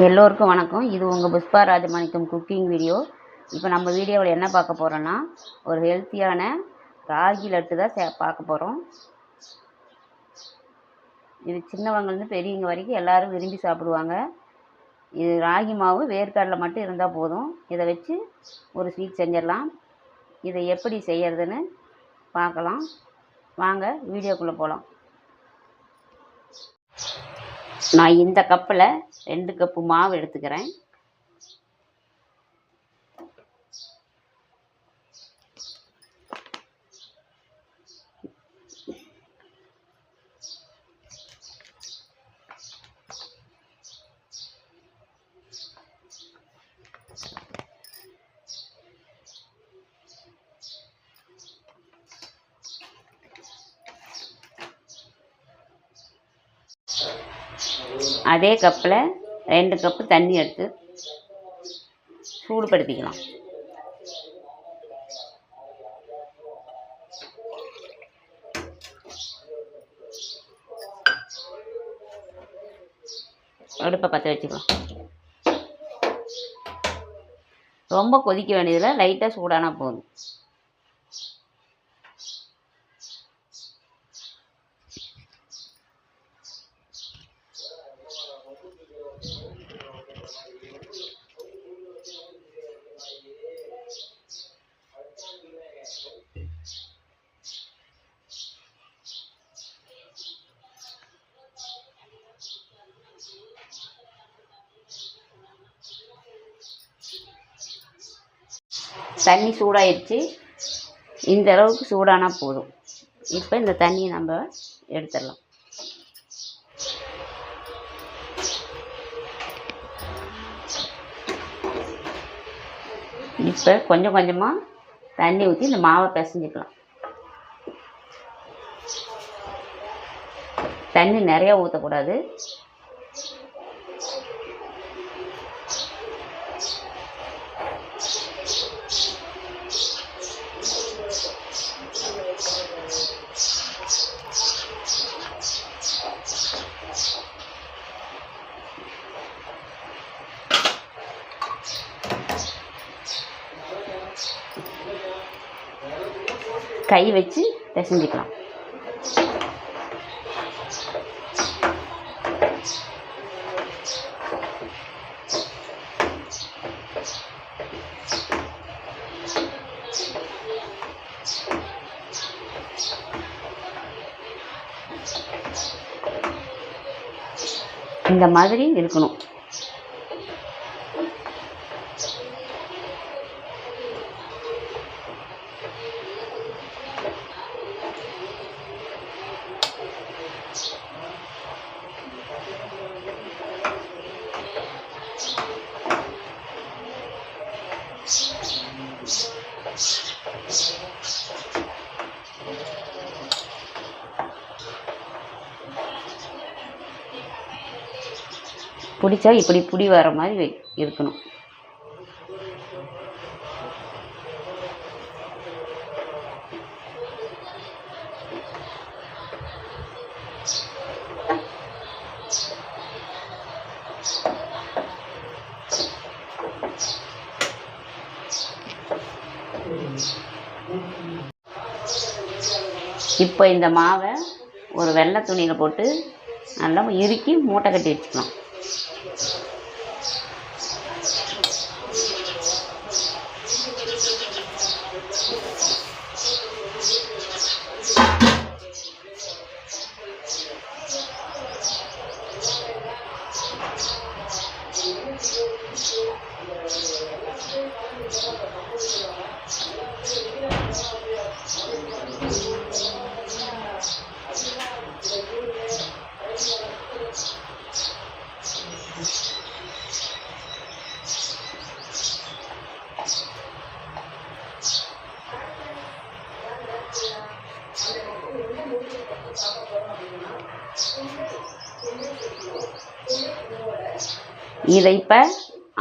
எல்லோருக்கும் வணக்கம். இது உங்கள் புஷ்பா ராஜமாணிக்கம் குக்கிங் வீடியோ. இப்போ நம்ம வீடியோவில் என்ன பார்க்க போகிறோன்னா ஒரு ஹெல்த்தியான ராகி லட்டு தான் சே பார்க்க போகிறோம் இது சின்னவங்கலேருந்து பெரியவங்க வரைக்கும் எல்லோரும் விரும்பி சாப்பிடுவாங்க. இது ராகி மாவு வேர்க்கடலை மட்டும் இருந்தால் போதும். இதை வச்சு ஒரு ஸ்வீட் செஞ்சிடலாம். இதை எப்படி செய்கிறதுன்னு பார்க்கலாம். வாங்க வீடியோக்குள்ளே போகலாம் நான் இந்த கப்பில் ரெண்டு கப்பு மாவு எடுத்துக்கிறேன். அதே கப்பில் ரெண்டு கப்பு தண்ணி எடுத்து சூடுபடுத்திக்கலாம். அடுப்பை பற்ற வச்சுக்கலாம். ரொம்ப கொதிக்க வேண்டியதில் லைட்டாக சூடானா போதும். தண்ணி சூடாயிடுச்சு இந்த அளவுக்கு சூடானா போதும். இப்போ இந்த தண்ணியை நம்ம எடுத்துடலாம். இப்போ கொஞ்சம் கொஞ்சமாக தண்ணி ஊற்றி இந்த மாவை பிசைஞ்சிக்கலாம். தண்ணி நிறையா ஊற்றக்கூடாது கை வச்சு பிசைஞ்சிக்கலாம். இந்த மாதிரி இருக்கணும். பிடிச்சா இப்படி புடி வர மாதிரி வை இருக்கணும். இப்போ இந்த மாவை ஒரு வெள்ளை துணியில் போட்டு நல்லா இறுக்கி மூட்டை கட்டி வச்சுக்கலாம் இதை இப்போ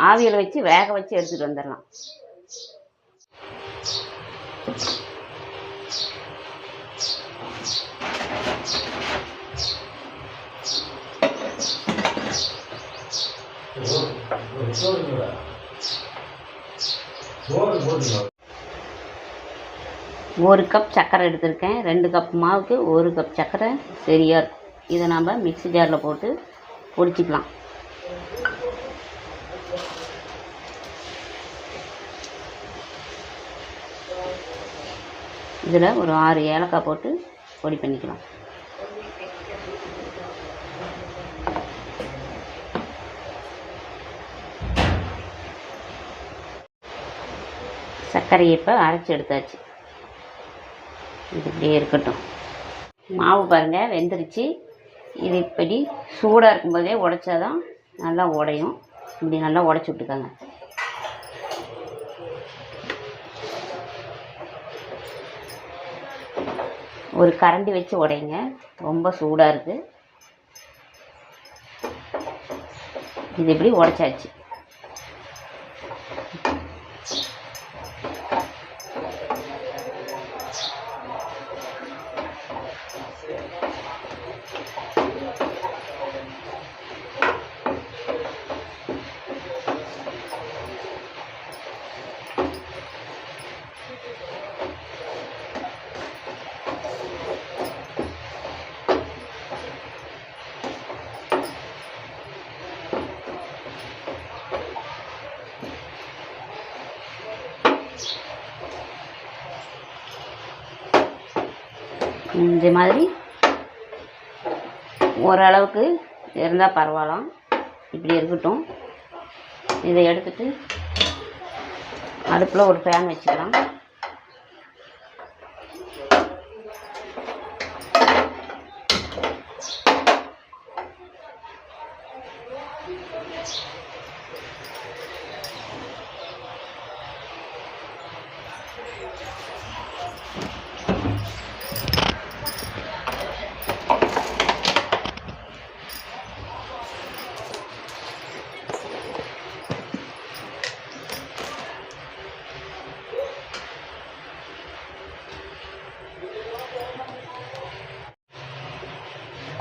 ஆவியில் வச்சு வேக வச்சு எடுத்துகிட்டு வந்துடலாம். ஒரு கப் சர்க்கரை எடுத்திருக்கேன். ரெண்டு கப் மாவுக்கு ஒரு கப் சர்க்கரை சரியாக இருக்கும். இதை நாம் மிக்ஸி ஜாரில் போட்டு பொடிச்சிக்கலாம். இதில் ஒரு ஆறு ஏலக்காய் போட்டு பொடி பண்ணிக்கலாம். சர்க்கரையை இப்போ அரைச்சி எடுத்தாச்சு. இது இப்படியே இருக்கட்டும். மாவு பாருங்கள் வெந்துருச்சு. இது இப்படி சூடாக இருக்கும்போதே உடைச்சாதான் நல்லா உடையும். இப்படி நல்லா உடச்சி விட்டுக்கோங்க. ஒரு கரண்டி வச்சு உடைங்க. ரொம்ப சூடாக இருக்குது இது இப்படி உடைச்சாச்சு. இந்த மாதிரி ஓரளவுக்கு இருந்தால் பரவாயில்லாம் இப்படி இருக்கட்டும். இதை எடுத்துட்டு அடுப்பில் ஒரு ஃபேன் வச்சுக்கலாம்.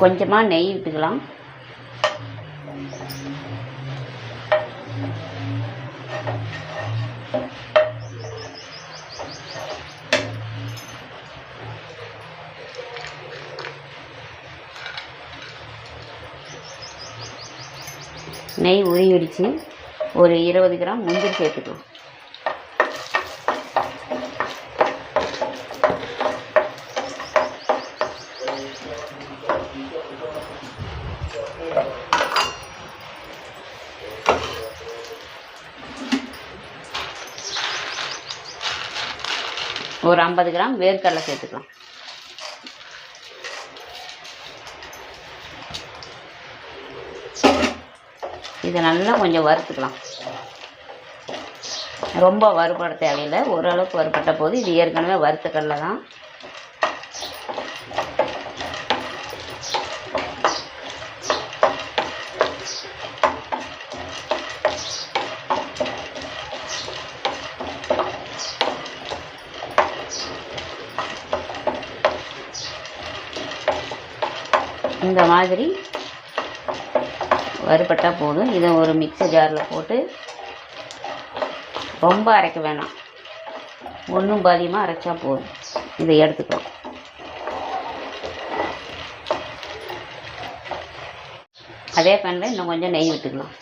கொஞ்சமாக நெய் விட்டுக்கலாம் நெய் உருகிடுச்சு ஒரு இருபது கிராம் முந்திரி சேர்த்துக்கலாம். ஒரு ஐம்பது கிராம் வேர்க்கடலை சேர்த்துக்கலாம். இதை நல்லா கொஞ்சம் வறுத்துக்கலாம். ரொம்ப வறுபட தேவையில்லை. ஓரளவுக்கு வறுபட்ட போது இது ஏற்கனவே வறுத்த கடலை தான் இந்த மாதிரி வறுபட்டால் போதும். இதை ஒரு மிக்ஸி ஜாரில் போட்டு ரொம்ப அரைக்க வேணாம். ஒன்றும் பாதியமாக அரைச்சா போதும். இதை எடுத்துக்கலாம். அதே பேனில் இன்னும் கொஞ்சம் நெய் விட்டுக்கலாம்.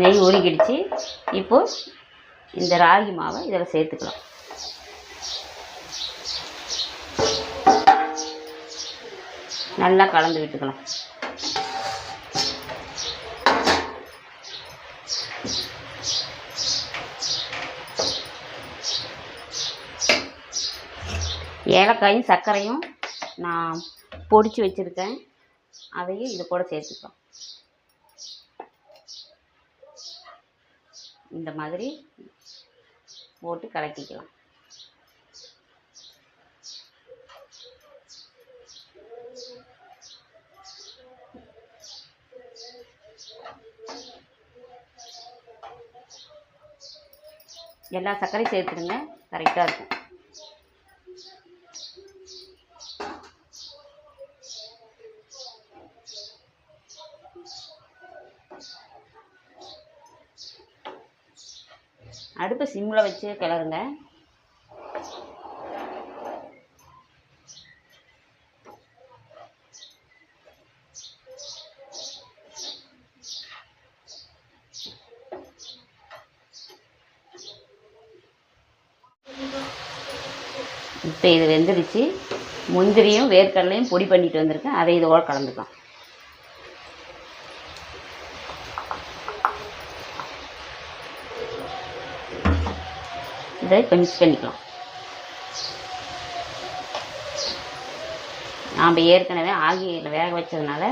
நெய் உருகிடுச்சு இப்போது இந்த ராகி மாவை இதில் சேர்த்துக்கலாம். நல்லா கலந்து விட்டுக்கலாம். ஏலக்காயும் சர்க்கரையும் நான் பொடிச்சு வச்சுருக்கேன். அதையும் இது கூட சேர்த்துக்கலாம். இந்த மாதிரி போட்டு கலக்கிக்கலாம். எல்லா சர்க்கரையும் சேர்த்துருங்க கரெக்டாக இருக்கும். அடுப்பை சிம்மில் வச்சு கிளறுங்க. இப்போ இது வெந்துருச்சு. முந்திரியும் வேர்க்கடலையும் பொடி பண்ணிட்டு வந்திருக்கேன். அதை இதோட கலந்துக்கலாம். இதை இப்போ மிக்ஸ் பண்ணிக்கலாம். நாம் ஏற்கனவே ஆகியில் வேக வச்சதுனால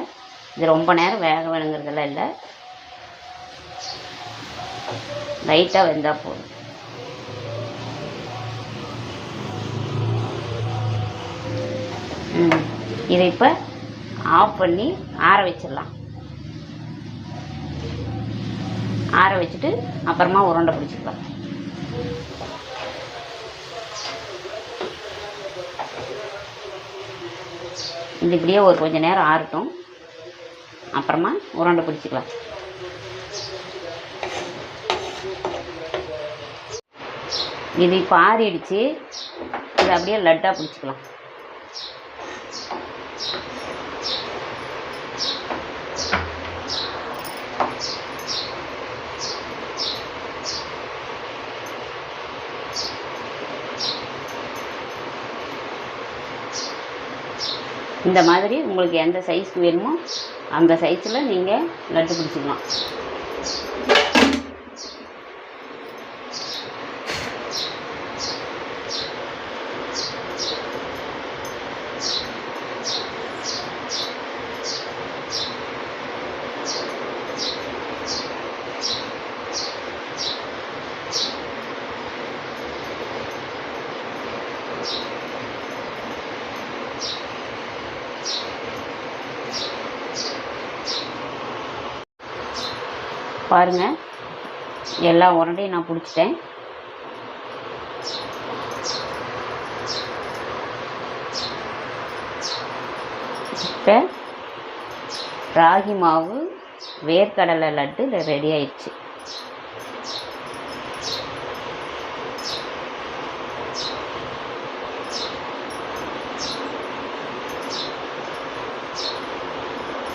இது ரொம்ப நேரம் வேக வேணுங்கிறதெல்லாம் இல்லை. லைட்டாக வெந்தால் போதும். இதை இப்போ ஆஃப் பண்ணி ஆற வச்சிடலாம். ஆற வச்சுட்டு அப்புறமா உருண்டை பிடிச்சிக்கலாம். இது இப்படியே ஒரு கொஞ்ச நேரம் ஆறட்டும். அப்புறமா உருண்டை பிடிச்சிக்கலாம். இது இப்போ ஆறிடுச்சு. இது அப்படியே லட்டாக பிடிச்சிக்கலாம். இந்த மாதிரி உங்களுக்கு எந்த சைஸ்க்கு வேணுமோ அந்த சைஸில் நீங்கள் லட்டு பிடிச்சிக்கலாம் பாருங்கள் எல்லா உரண்டையும் நான் பிடிச்சிட்டேன். இப்போ ராகி மாவு வேர்க்கடலை லட்டு ரெடி ஆயிடுச்சு.